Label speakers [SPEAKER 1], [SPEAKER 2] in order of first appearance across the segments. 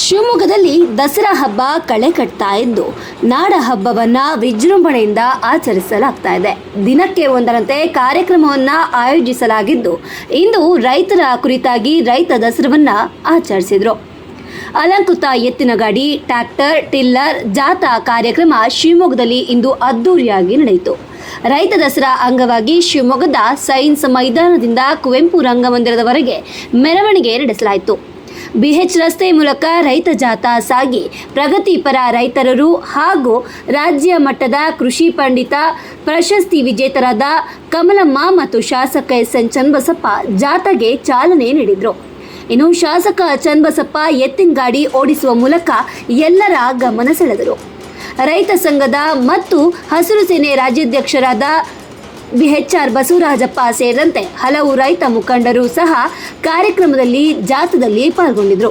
[SPEAKER 1] ಶಿವಮೊಗ್ಗದಲ್ಲಿ ದಸರಾ ಹಬ್ಬ ಕಳೆ ಕಟ್ತಾ ಇದ್ದು, ನಾಡ ಹಬ್ಬವನ್ನ ವಿಜೃಂಭಣೆಯಿಂದ ಆಚರಿಸಲಾಗ್ತಾ ಇದೆ. ದಿನಕ್ಕೆ ಒಂದರಂತೆ ಕಾರ್ಯಕ್ರಮವನ್ನ ಆಯೋಜಿಸಲಾಗಿದ್ದು, ಇಂದು ರೈತರ ಕುರಿತಾಗಿ ರೈತ ದಸರವನ್ನ ಆಚರಿಸಿದ್ರು. ಅಲಂಕೃತ ಎತ್ತಿನ ಗಾಡಿ ಟ್ರ್ಯಾಕ್ಟರ್, ಟಿಲ್ಲರ್, ಜಾಥಾ ಕಾರ್ಯಕ್ರಮ ಶಿವಮೊಗ್ಗದಲ್ಲಿ ಇಂದು ಅದ್ದೂರಿಯಾಗಿ ನಡೆಯಿತು. ರೈತ ದಸರಾ ಅಂಗವಾಗಿ ಶಿವಮೊಗ್ಗದ ಸೈನ್ಸ್ ಮೈದಾನದಿಂದ ಕುವೆಂಪು ರಂಗಮಂದಿರದವರೆಗೆ ಮೆರವಣಿಗೆ ನಡೆಸಲಾಯಿತು. ಬಿಎಚ್ ರಸ್ತೆ ಮೂಲಕ ರೈತ ಜಾಥಾ ಸಾಗಿ ಪ್ರಗತಿಪರ ರೈತರರು ಹಾಗೂ ರಾಜ್ಯ ಮಟ್ಟದ ಕೃಷಿ ಪಂಡಿತ, ಪ್ರಶಸ್ತಿ ವಿಜೇತರಾದ ಕಮಲಮ್ಮ ಮತ್ತು ಶಾಸಕ ಎಸ್ ಎನ್ ಚನ್ನಬಸಪ್ಪ ಜಾಥಾಗೆ ಚಾಲನೆ ನೀಡಿದರು. ಇನ್ನು ಶಾಸಕ ಚನ್ನಬಸಪ್ಪ ಎತ್ತಿನ ಗಾಡಿ ಓಡಿಸುವ ಮೂಲಕ ಎಲ್ಲರ ಗಮನ ಸೆಳೆದರು. ರೈತ ಸಂಘದ ಮತ್ತು ಹಸಿರು ಸೇನೆ ರಾಜ್ಯಾಧ್ಯಕ್ಷರಾದ ಬಿಎಚ್ಆರ್ ಬಸವರಾಜಪ್ಪ ಸೇರಿದಂತೆ ಹಲವು ರೈತ ಮುಖಂಡರು ಸಹ ಕಾರ್ಯಕ್ರಮದಲ್ಲಿ ಜಾಥಾದಲ್ಲಿ ಪಾಲ್ಗೊಂಡಿದ್ದರು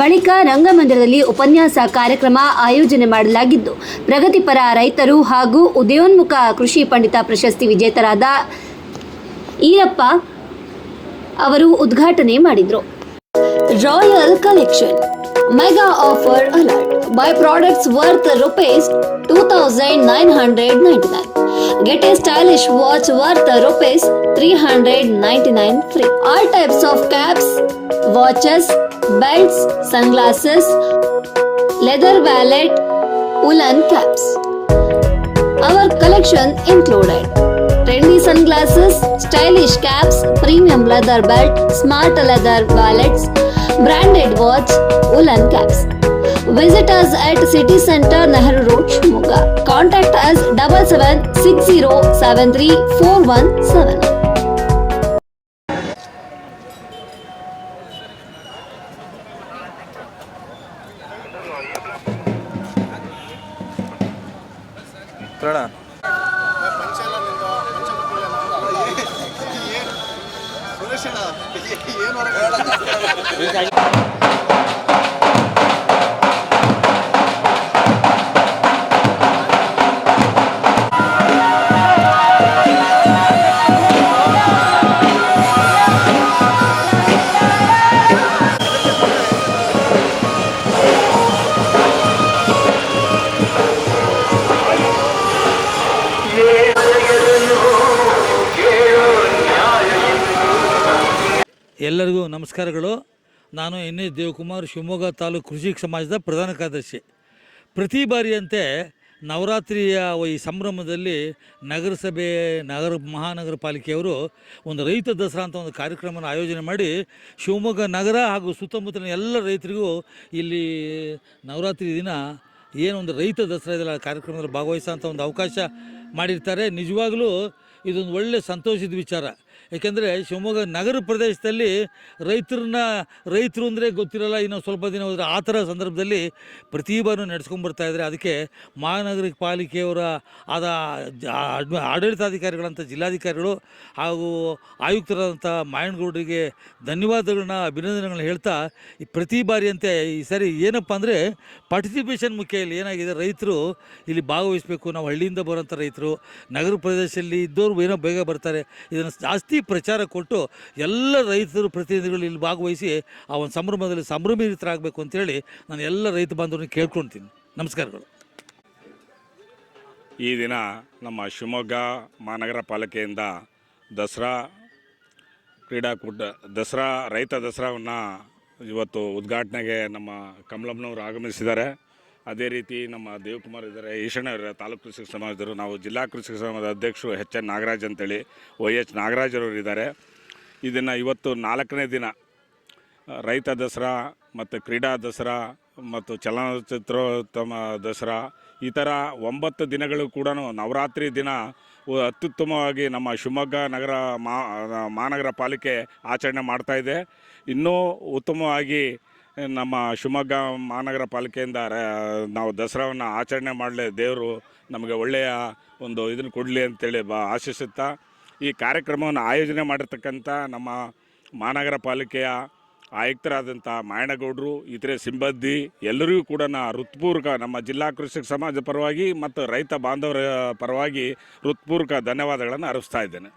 [SPEAKER 1] ಬಳಿಕ ರಂಗಮಂದಿರದಲ್ಲಿ ಉಪನ್ಯಾಸ ಕಾರ್ಯಕ್ರಮ ಆಯೋಜನೆ ಮಾಡಲಾಗಿದ್ದು, ಪ್ರಗತಿಪರ ರೈತರು ಹಾಗೂ ಉದಯೋನ್ಮುಖ ಕೃಷಿ ಪಂಡಿತ ಪ್ರಶಸ್ತಿ ವಿಜೇತರಾದ ಈರಪ್ಪ ಅವರು ಉದ್ಘಾಟನೆ ಮಾಡಿದರು. Royal collection, mega offer alert, buy products worth rupees two thousand nine hundred ninety get a stylish watch worth rupees 399 free. All types of caps, watches, belts, sunglasses, leather wallet, woolen caps. Our collection included trendy sunglasses, stylish caps, premium leather belt, smart leather wallets, branded watch, woolen caps. Visit us at City Center, Nehru Road, Shimoga. Contact us double seven six
[SPEAKER 2] ಎಲ್ಲರಿಗೂ ನಮಸ್ಕಾರಗಳು. ನಾನು N S Devakumar, Shivamogga taluk ಕೃಷಿ ಸಮಾಜದ ಪ್ರಧಾನ ಕಾರ್ಯದರ್ಶಿ. ಪ್ರತಿ ಬಾರಿಯಂತೆ ನವರಾತ್ರಿಯ ಈ ಸಂಭ್ರಮದಲ್ಲಿ ನಗರಸಭೆ, ನಗರ ಮಹಾನಗರ ಪಾಲಿಕೆಯವರು ಒಂದು ರೈತ ದಸರಾ ಅಂತ ಒಂದು ಕಾರ್ಯಕ್ರಮವನ್ನು ಆಯೋಜನೆ ಮಾಡಿ ಶಿವಮೊಗ್ಗ ನಗರ ಹಾಗೂ ಸುತ್ತಮುತ್ತಲಿನ ಎಲ್ಲ ರೈತರಿಗೂ ಇಲ್ಲಿ ನವರಾತ್ರಿ ದಿನ ಏನೊಂದು ರೈತ ದಸರಾ ಇದೆಲ್ಲ ಕಾರ್ಯಕ್ರಮದಲ್ಲಿ ಭಾಗವಹಿಸೋಂಥ ಒಂದು ಅವಕಾಶ ಮಾಡಿರ್ತಾರೆ. ನಿಜವಾಗಲೂ ಇದೊಂದು ಒಳ್ಳೆಯ ಸಂತೋಷದ ವಿಚಾರ. ಏಕೆಂದರೆ ಶಿವಮೊಗ್ಗ ನಗರ ಪ್ರದೇಶದಲ್ಲಿ ರೈತರನ್ನ, ರೈತರು ಅಂದರೆ ಗೊತ್ತಿರಲ್ಲ, ಇನ್ನೊಂದು ಸ್ವಲ್ಪ ದಿನ ಹೋದರೆ ಆ ಥರ ಸಂದರ್ಭದಲ್ಲಿ ಪ್ರತಿ ಬಾರಿ ನಡೆಸ್ಕೊಂಡ್ಬರ್ತಾ ಇದ್ದಾರೆ. ಅದಕ್ಕೆ ಮಹಾನಗರ ಪಾಲಿಕೆಯವರ ಆದ ಆಡಳಿತಾಧಿಕಾರಿಗಳಂಥ ಜಿಲ್ಲಾಧಿಕಾರಿಗಳು ಹಾಗೂ ಆಯುಕ್ತರಾದಂಥ ಮಾಯಣಗೌಡರಿಗೆ ಧನ್ಯವಾದಗಳನ್ನ, ಅಭಿನಂದನೆಗಳನ್ನ ಹೇಳ್ತಾ ಈ ಪ್ರತಿ ಬಾರಿಯಂತೆ ಈ ಸರಿ ಏನಪ್ಪ ಅಂದರೆ ಪಾರ್ಟಿಸಿಪೇಷನ್ ಮುಖ್ಯ ಇಲ್ಲಿ ಏನಾಗಿದೆ, ರೈತರು ಇಲ್ಲಿ ಭಾಗವಹಿಸಬೇಕು. ನಾವು ಹಳ್ಳಿಯಿಂದ ಬರೋಂಥ ರೈತರು, ನಗರ ಪ್ರದೇಶದಲ್ಲಿ ಇದ್ದವರು ಏನೋ ಬೇಗ ಬರ್ತಾರೆ. ಇದನ್ನು ಜಾಸ್ತಿ ಪ್ರಚಾರ ಕೊಟ್ಟು ಎಲ್ಲ ರೈತರು ಪ್ರತಿನಿಧಿಗಳು ಇಲ್ಲಿ ಭಾಗವಹಿಸಿ ಆ ಒಂದು ಸಂಭ್ರಮದಲ್ಲಿ ಸಂಭ್ರಮಿತರಾಗಬೇಕು ಅಂತೇಳಿ ನಾನು ಎಲ್ಲ ರೈತ ಬಾಂಧವ್ರನ್ನ ಕೇಳ್ಕೊಳ್ತೀನಿ. ನಮಸ್ಕಾರಗಳು.
[SPEAKER 3] ಈ ದಿನ ನಮ್ಮ ಶಿವಮೊಗ್ಗ ಮಹಾನಗರ ಪಾಲಿಕೆಯಿಂದ ದಸರಾ ಕ್ರೀಡಾಕೂಟ, ದಸರಾ, ರೈತ ದಸರಾವನ್ನು ಇವತ್ತು ಉದ್ಘಾಟನೆಗೆ ನಮ್ಮ ಕಮಲಮ್ಮನವರು ಆಗಮಿಸಿದ್ದಾರೆ. ಅದೇ ರೀತಿ ನಮ್ಮ ದೇವಕುಮಾರ್ ಇದ್ದಾರೆ ಈಶಣ್ಣ ತಾಲೂಕು ಕೃಷಿ ಸಮಾಜದವರು, ನಾವು ಜಿಲ್ಲಾ ಕೃಷಿ ಸಮಾಜದ ಅಧ್ಯಕ್ಷರು ಎಚ್ ಎನ್ ನಾಗರಾಜ್ ಅಂತೇಳಿ, ವೈ ಎಚ್ ನಾಗರಾಜರವರು ಇದ್ದಾರೆ. ಇದನ್ನು ಇವತ್ತು ನಾಲ್ಕನೇ ದಿನ, ರೈತ ದಸರಾ ಮತ್ತು ಕ್ರೀಡಾ ದಸರಾ ಮತ್ತು ಚಲನಚಿತ್ರೋತ್ತಮ ದಸರಾ, ಈ ಥರ ಒಂಬತ್ತು ದಿನಗಳು ಕೂಡ ನವರಾತ್ರಿ ದಿನ ಅತ್ಯುತ್ತಮವಾಗಿ ನಮ್ಮ ಶಿವಮೊಗ್ಗ ನಗರ ಮಹಾನಗರ ಪಾಲಿಕೆ ಆಚರಣೆ ಮಾಡ್ತಾಯಿದೆ ಇನ್ನೂ ಉತ್ತಮವಾಗಿ ನಮ್ಮ ಶಿವಮೊಗ್ಗ ಮಹಾನಗರ ಪಾಲಿಕೆಯಿಂದ ನಾವು ದಸರಾವನ್ನು ಆಚರಣೆ ಮಾಡಲೇ ದೇವರು ನಮಗೆ ಒಳ್ಳೆಯ ಒಂದು ಇದನ್ನು ಕೊಡಲಿ ಅಂತೇಳಿ ಬ, ಆಶಿಸುತ್ತಾ, ಈ ಕಾರ್ಯಕ್ರಮವನ್ನು ಆಯೋಜನೆ ಮಾಡಿರ್ತಕ್ಕಂಥ ನಮ್ಮ ಮಹಾನಗರ ಪಾಲಿಕೆಯ ಆಯುಕ್ತರಾದಂಥ ಮಾಯಣಗೌಡರು ಇತರೆ ಸಿಬ್ಬಂದಿ ಎಲ್ಲರಿಗೂ ಕೂಡ ನಾ ಹೃತ್ಪೂರ್ವಕ ನಮ್ಮ ಜಿಲ್ಲಾ ಕೃಷಿ ಸಮಾಜ ಪರವಾಗಿ ಮತ್ತು ರೈತ ಬಾಂಧವರ ಪರವಾಗಿ ಹೃತ್ಪೂರ್ವಕ ಧನ್ಯವಾದಗಳನ್ನು ಅರ್ಪಿಸ್ತಾ ಇದ್ದೇನೆ.